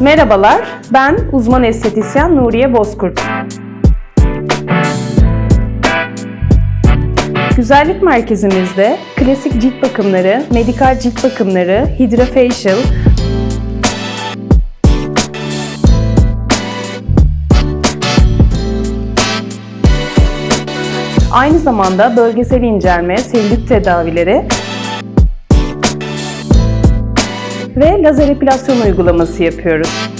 Merhabalar, ben uzman estetisyen Nuriye Bozkurt. Güzellik merkezimizde klasik cilt bakımları, medikal cilt bakımları, hydrofacial, aynı zamanda bölgesel incelme, selülit tedavileri ve lazer epilasyon uygulaması yapıyoruz.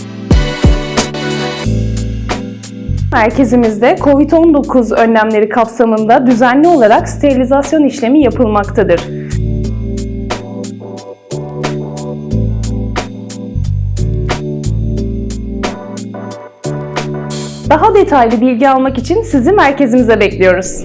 Merkezimizde COVID-19 önlemleri kapsamında düzenli olarak sterilizasyon işlemi yapılmaktadır. Daha detaylı bilgi almak için sizi merkezimize bekliyoruz.